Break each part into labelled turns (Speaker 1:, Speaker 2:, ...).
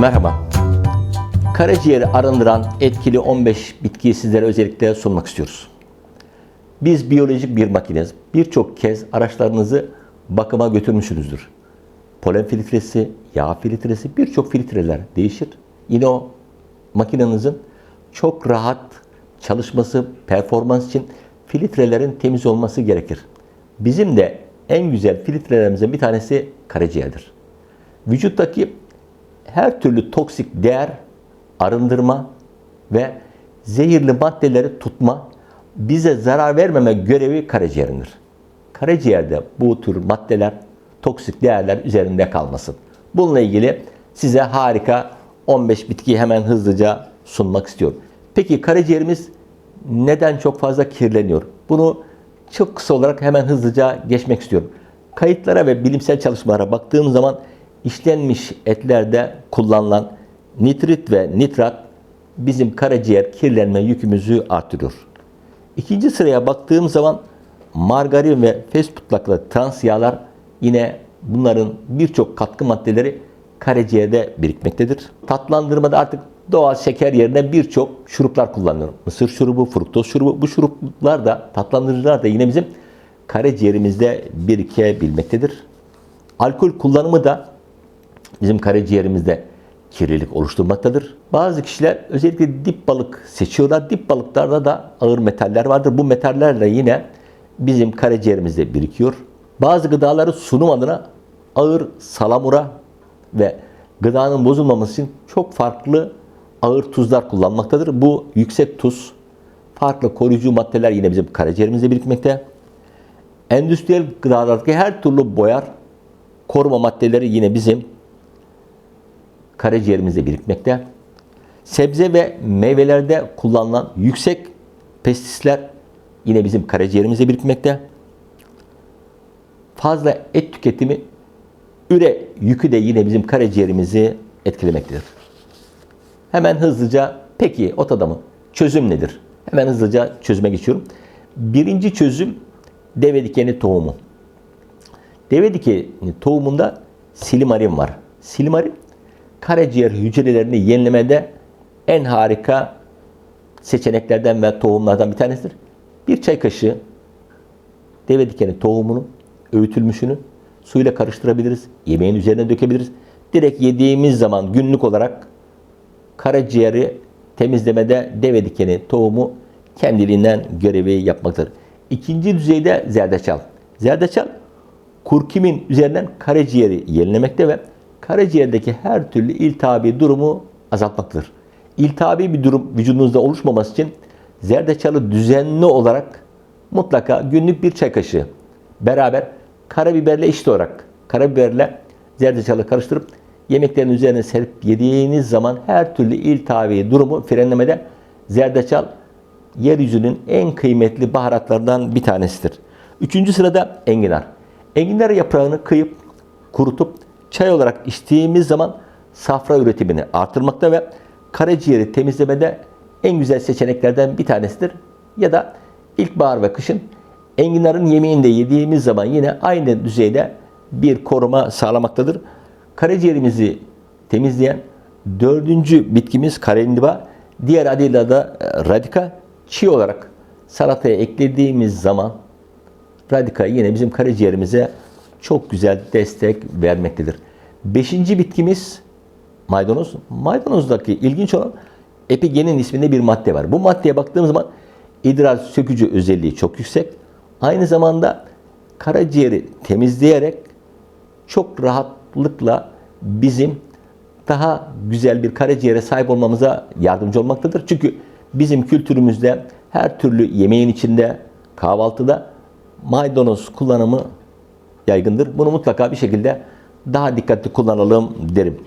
Speaker 1: Merhaba. Karaciğeri arındıran etkili 15 bitkiyi sizlere özellikle sunmak istiyoruz. Biz biyolojik bir makineyiz. Birçok kez araçlarınızı bakıma götürmüşsünüzdür. Polen filtresi, yağ filtresi, birçok filtreler değişir. Yine o makinenizin çok rahat çalışması, performans için filtrelerin temiz olması gerekir. Bizim de en güzel filtrelerimizden bir tanesi karaciğerdir. Vücuttaki her türlü toksik değer arındırma ve zehirli maddeleri tutma, bize zarar vermeme görevi karaciğerindir. Karaciğerde bu tür maddeler, toksik değerler üzerinde kalmasın. Bununla ilgili size harika 15 bitkiyi hemen hızlıca sunmak istiyorum. Peki karaciğerimiz neden çok fazla kirleniyor? Bunu çok kısa olarak hemen hızlıca geçmek istiyorum. Kayıtlara ve bilimsel çalışmalara baktığım zaman işlenmiş etlerde kullanılan nitrit ve nitrat bizim karaciğer kirlenme yükümüzü artırıyor. İkinci sıraya baktığım zaman margarin ve fast food'laklı trans yağlar yine bunların birçok katkı maddeleri karaciğerde birikmektedir. Tatlandırmada artık doğal şeker yerine birçok şuruplar kullanıyorum. Mısır şurubu, fruktoz şurubu. Bu şuruplar da tatlandırıcılar da yine bizim karaciğerimizde birikebilmektedir. Alkol kullanımı da bizim karaciğerimizde kirlilik oluşturmaktadır. Bazı kişiler özellikle dip balık seçiyorlar. Dip balıklarda da ağır metaller vardır. Bu metallerle yine bizim karaciğerimizde birikiyor. Bazı gıdaları sunum adına ağır salamura ve gıdanın bozulmaması için çok farklı ağır tuzlar kullanmaktadır. Bu yüksek tuz, farklı koruyucu maddeler yine bizim karaciğerimizde birikmekte. Endüstriyel gıdalardaki her türlü boyar, koruma maddeleri yine bizim karaciğerimizde birikmekte. Sebze ve meyvelerde kullanılan yüksek pestisler yine bizim karaciğerimizde birikmekte. Fazla et tüketimi üre yükü de yine bizim karaciğerimizi etkilemektedir. Hemen hızlıca peki ot adamı çözüm nedir? Hemen hızlıca çözüme geçiyorum. Birinci çözüm deve dikeni tohumu. Deve dikeni tohumunda silimarin var. Silimarin karaciğer hücrelerini yenilemede en harika seçeneklerden ve tohumlardan bir tanesidir. Bir çay kaşığı deve dikeni tohumunu, öğütülmüşünü suyla karıştırabiliriz. Yemeğin üzerine dökebiliriz. Direkt yediğimiz zaman günlük olarak karaciğeri temizlemede deve dikeni tohumu kendiliğinden görevi yapmaktadır. İkinci düzeyde zerdeçal. Zerdeçal kurkumin üzerinden karaciğeri yenilemekte ve karaciğerdeki her türlü iltihabi durumu azaltmaktadır. İltihabi bir durum vücudunuzda oluşmaması için zerdeçalı düzenli olarak mutlaka günlük bir çay kaşığı beraber karabiberle eşit olarak karabiberle zerdeçalı karıştırıp yemeklerin üzerine serip yediğiniz zaman her türlü iltihabi durumu frenlemede zerdeçal yeryüzünün en kıymetli baharatlarından bir tanesidir. Üçüncü sırada enginar. Enginar yaprağını kıyıp kurutup çay olarak içtiğimiz zaman safra üretimini artırmakta ve karaciğeri temizlemede en güzel seçeneklerden bir tanesidir. Ya da ilkbahar ve kışın enginarın yemeğinde yediğimiz zaman yine aynı düzeyde bir koruma sağlamaktadır. Karaciğerimizi temizleyen dördüncü bitkimiz karendiba, diğer adıyla da radika çiğ olarak salataya eklediğimiz zaman radika yine bizim karaciğerimize çok güzel destek vermektedir. Beşinci bitkimiz maydanoz. Maydanozdaki ilginç olan epigenin isminde bir madde var. Bu maddeye baktığımız zaman idrar sökücü özelliği çok yüksek. Aynı zamanda karaciğeri temizleyerek çok rahatlıkla bizim daha güzel bir karaciğere sahip olmamıza yardımcı olmaktadır. Çünkü bizim kültürümüzde her türlü yemeğin içinde kahvaltıda maydanoz kullanımı yaygındır. Bunu mutlaka bir şekilde daha dikkatli kullanalım derim.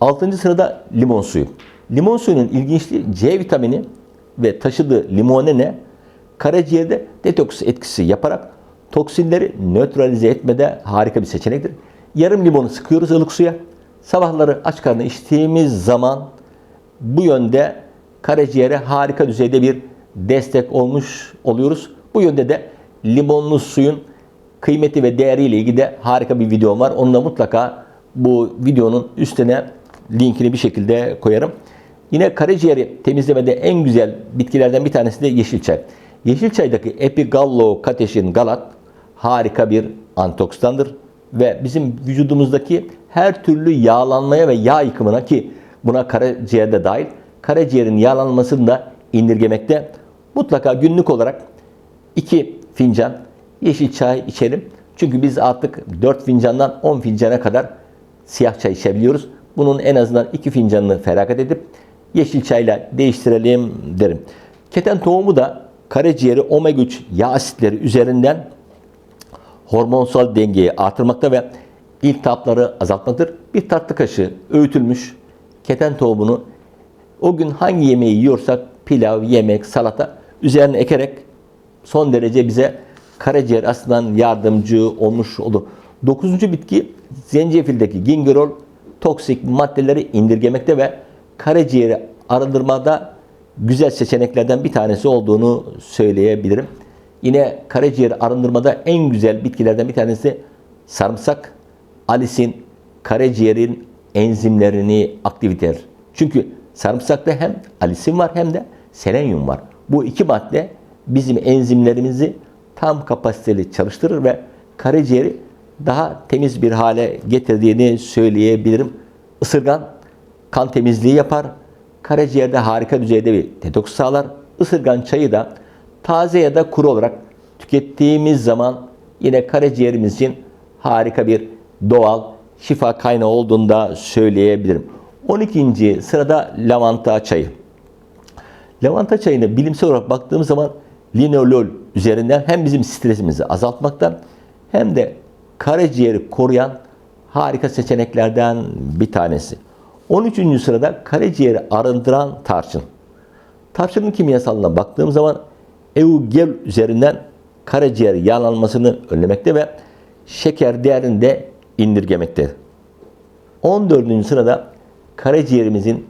Speaker 1: Altıncı sırada limon suyu. Limon suyunun ilginçliği C vitamini ve taşıdığı limonene karaciğerde detoks etkisi yaparak toksinleri nötralize etmede harika bir seçenektir. Yarım limonu sıkıyoruz ılık suya. Sabahları aç karnına içtiğimiz zaman bu yönde karaciğere harika düzeyde bir destek olmuş oluyoruz. Bu yönde de limonlu suyun kıymeti ve değeriyle ilgili de harika bir videom var. Onu da mutlaka bu videonun üstüne linkini bir şekilde koyarım. Yine karaciğeri temizlemede en güzel bitkilerden bir tanesi de yeşil çay. Yeşil çaydaki Epigallo kateşin galat harika bir antioksidandır ve bizim vücudumuzdaki her türlü yağlanmaya ve yağ yıkımına ki buna karaciğer de dahil karaciğerin yağlanmasını da indirgemekte. Mutlaka günlük olarak 2 fincan yeşil çay içelim. Çünkü biz artık 4 fincandan 10 fincana kadar siyah çay içebiliyoruz. Bunun en azından 2 fincanını feragat edip yeşil çayla değiştirelim derim. Keten tohumu da karaciğeri omega 3 yağ asitleri üzerinden hormonsal dengeyi artırmakta ve iltihapları azaltmaktadır. Bir tatlı kaşığı öğütülmüş keten tohumunu o gün hangi yemeği yiyorsak pilav, yemek, salata üzerine ekerek son derece bize karaciğer açısından yardımcı olmuş olur. Dokuzuncu bitki zencefildeki gingerol toksik maddeleri indirgemekte ve karaciğeri arındırmada güzel seçeneklerden bir tanesi olduğunu söyleyebilirim. Yine karaciğer arındırmada en güzel bitkilerden bir tanesi sarımsak, alisin, karaciğerin enzimlerini aktiviter. Çünkü sarımsakta hem alisin var hem de selenyum var. Bu iki madde bizim enzimlerimizi tam kapasiteli çalıştırır ve karaciğeri daha temiz bir hale getirdiğini söyleyebilirim. Isırgan kan temizliği yapar. Karaciğerde harika düzeyde bir detoks sağlar. Isırgan çayı da taze ya da kuru olarak tükettiğimiz zaman yine karaciğerimiz için harika bir doğal şifa kaynağı olduğunu da söyleyebilirim. 12. sırada lavanta çayı. Lavanta çayını bilimsel olarak baktığımız zaman linolol üzerinden hem bizim stresimizi azaltmaktan hem de karaciğeri koruyan harika seçeneklerden bir tanesi. 13. sırada karaciğeri arındıran tarçın. Tarçının kimyasalına baktığım zaman eugel üzerinden karaciğer yağlanmasını önlemekte ve şeker değerini de indirgemektedir. 14. sırada karaciğerimizin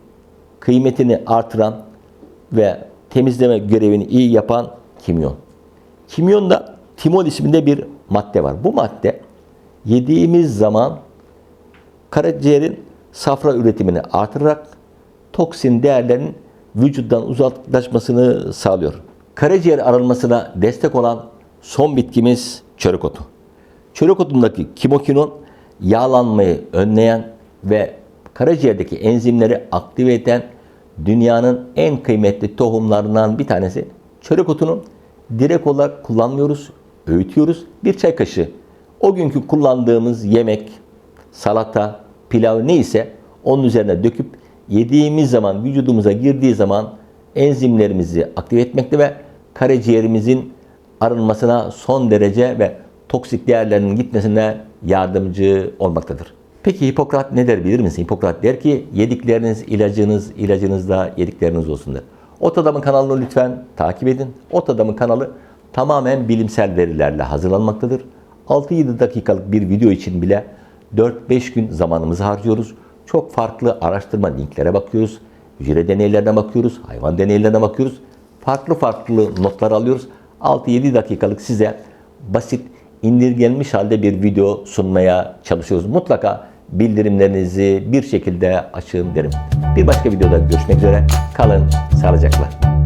Speaker 1: kıymetini artıran ve temizleme görevini iyi yapan kimyon. Kimyonda timol isminde bir madde var. Bu madde yediğimiz zaman karaciğerin safra üretimini artırarak toksin değerlerinin vücuttan uzaklaşmasını sağlıyor. Karaciğer arınmasına destek olan son bitkimiz çörek otu. Çörek otundaki kimokinon yağlanmayı önleyen ve karaciğerdeki enzimleri aktive eden dünyanın en kıymetli tohumlarından bir tanesi. Çörek otunu direkt olarak kullanmıyoruz, öğütüyoruz. Bir çay kaşığı. O günkü kullandığımız yemek, salata, pilav neyse onun üzerine döküp yediğimiz zaman, vücudumuza girdiği zaman enzimlerimizi aktive etmekte ve karaciğerimizin arınmasına son derece ve toksik değerlerinin gitmesine yardımcı olmaktadır. Peki Hipokrat ne der bilir misin? Hipokrat der ki yedikleriniz ilacınız, ilacınız da yedikleriniz olsun der. Ot Adam'ın kanalını lütfen takip edin. Ot Adam'ın kanalı tamamen bilimsel verilerle hazırlanmaktadır. 6-7 dakikalık bir video için bile 4-5 gün zamanımızı harcıyoruz. Çok farklı araştırma linklere bakıyoruz. Hücre deneylerine bakıyoruz, hayvan deneylerine bakıyoruz. Farklı farklı notlar alıyoruz. 6-7 dakikalık size basit, indirgenmiş halde bir video sunmaya çalışıyoruz. Mutlaka bildirimlerinizi bir şekilde açın derim. Bir başka videoda görüşmek üzere. Kalın sağlıcakla.